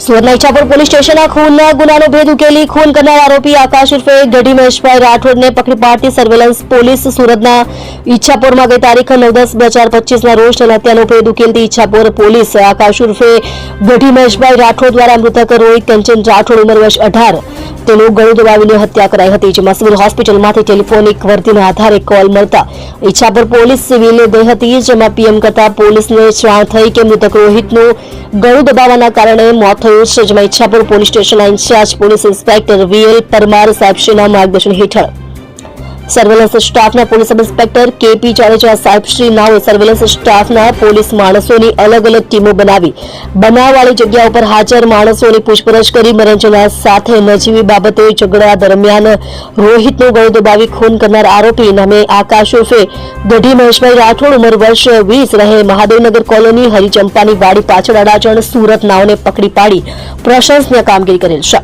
સુરતના ઇચ્છાપુર પોલીસ સ્ટેશનના ખૂનના ગુનાનો ભેદ ઉકેલી ખૂન કરનાર આરોપી આકાશ ઉર્ફે ગઢી મહેશભાઈ રાઠોડને પકડી પાડતી સર્વેલન્સ પોલીસ સુરતના ઈચ્છાપુરમાં ગઈ તારીખ નવ દસ બે હજાર પચીસના રોજ થયેલ હત્યાનો ભેદ ઉકેલતી ઈચ્છાપુર પોલીસ આકાશ ઉર્ફે ગઢી મહેશભાઈ રાઠોડ દ્વારા મૃતક રોહિત કંચન રાઠોડ ઉંમર વર્ષ અઢાર તેનું ગળું દબાવીને હત્યા કરાઈ હતી. જેમાં સિવિલ હોસ્પિટલમાંથી ટેલિફોનિક વર્દીના આધારે કોલ મળતા ઈચ્છાપર પોલીસ સિવિલ ગઈ હતી, જેમાં પીએમ કરતા પોલીસને જાણ થઈ કે મૃતક રોહિતનું ગળું દબાવવાના કારણે મોત થયું છે, જેમાં ઈચ્છાપુર પોલીસ સ્ટેશનના incharge, police inspector VL Parmar સાહેબશ્રીના માર્ગદર્શન હેઠળ. સર્વેલન્સ સ્ટાફના police sub inspector KP Jadeja સાહેબશ્રી નાઓએ સર્વેલન્સ સ્ટાફના પોલીસ માણસોની અલગ અલગ ટીમો બનાવી. બનાવવાળી જગ્યા ઉપર હાજર માણસોની પૂછપરછ કરી મરંજના સાથે નજીવી બાબતે ઝઘડા દરમિયાન રોહિતનો ગળો દબાવી ખૂન કરનાર આરોપી નામે આકાશ ઉર્ફે ગઢી મહેશભાઈ રાઠોડ, ઉંમર વર્ષ વીસ, રહે મહાદેવનગર કોલોની, હરિચંપાની વાડી પાછળ અડાજણ સુરત નાઓને પકડી પાડી પ્રશંસનીય કામગીરી કરેલ છે.